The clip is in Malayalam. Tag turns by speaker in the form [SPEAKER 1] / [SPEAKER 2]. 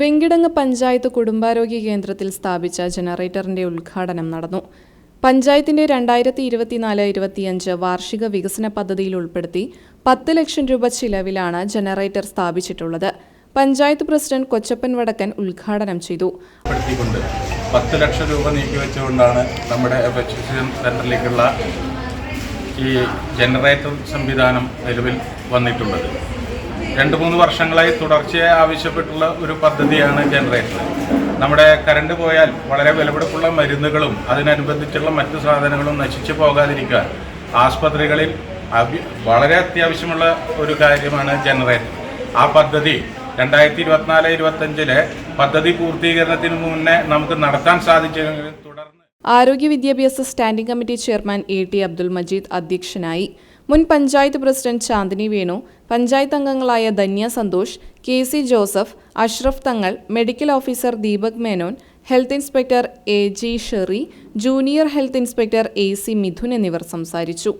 [SPEAKER 1] വെങ്കിടങ്ങ് പഞ്ചായത്ത് കുടുംബാരോഗ്യ കേന്ദ്രത്തിൽ സ്ഥാപിച്ച ജനറേറ്ററിന്റെ ഉദ്ഘാടനം നടന്നു. പഞ്ചായത്തിന്റെ രണ്ടായിരത്തി ഇരുപത്തിനാല് ഇരുപത്തിയഞ്ച് വാർഷിക വികസന പദ്ധതിയിൽ ഉൾപ്പെടുത്തി പത്ത് ലക്ഷം രൂപ ചിലവിലാണ് ജനറേറ്റർ സ്ഥാപിച്ചിട്ടുള്ളത്. പഞ്ചായത്ത് പ്രസിഡന്റ് കൊച്ചപ്പൻ വടക്കൻ ഉദ്ഘാടനം ചെയ്തു.
[SPEAKER 2] പത്ത് ലക്ഷം രൂപ നീക്കിവെച്ചുകൊണ്ടാണ് നമ്മുടെ സെന്ററിലേക്കുള്ള ഈ ജനറേറ്റർ സംവിധാനം നിലവിൽ വന്നിട്ടുള്ളത്. രണ്ട് മൂന്ന് വർഷങ്ങളായി തുടർച്ചയായി ആവശ്യപ്പെട്ടുള്ള ഒരു പദ്ധതിയാണ് ജനറേറ്റർ നമ്മുടെ കറണ്ട് പോയാൽ വളരെ വിലപിടിപ്പുള്ള മരുന്നുകളും അതിനനുബന്ധിച്ചുള്ള മറ്റു സാധനങ്ങളും നശിച്ചു പോകാതിരിക്കാൻ ആസ്പത്രികളിൽ വളരെ അത്യാവശ്യമുള്ള ഒരു കാര്യമാണ് ജനറേറ്റർ ആ പദ്ധതി രണ്ടായിരത്തി ഇരുപത്തിനാല് ഇരുപത്തഞ്ചിലെ പദ്ധതി പൂർത്തീകരണത്തിന് മുന്നേ നമുക്ക് നടത്താൻ സാധിച്ചെങ്കിലും തുടർന്ന്
[SPEAKER 1] ആരോഗ്യ വിദ്യാഭ്യാസ standing committee chairman A T Abdul Majeed അധ്യക്ഷനായി. മുൻ പഞ്ചായത്ത് പ്രസിഡന്റ് ചാന്ദിനി വേണു പഞ്ചായത്ത് അംഗങ്ങളായ Dhanya Santhosh K C Joseph Ashraf Thangal medical officer Deepak Menon health inspector A G Sherry junior health inspector A C Mithun എന്നിവർ സംസാരിച്ചു.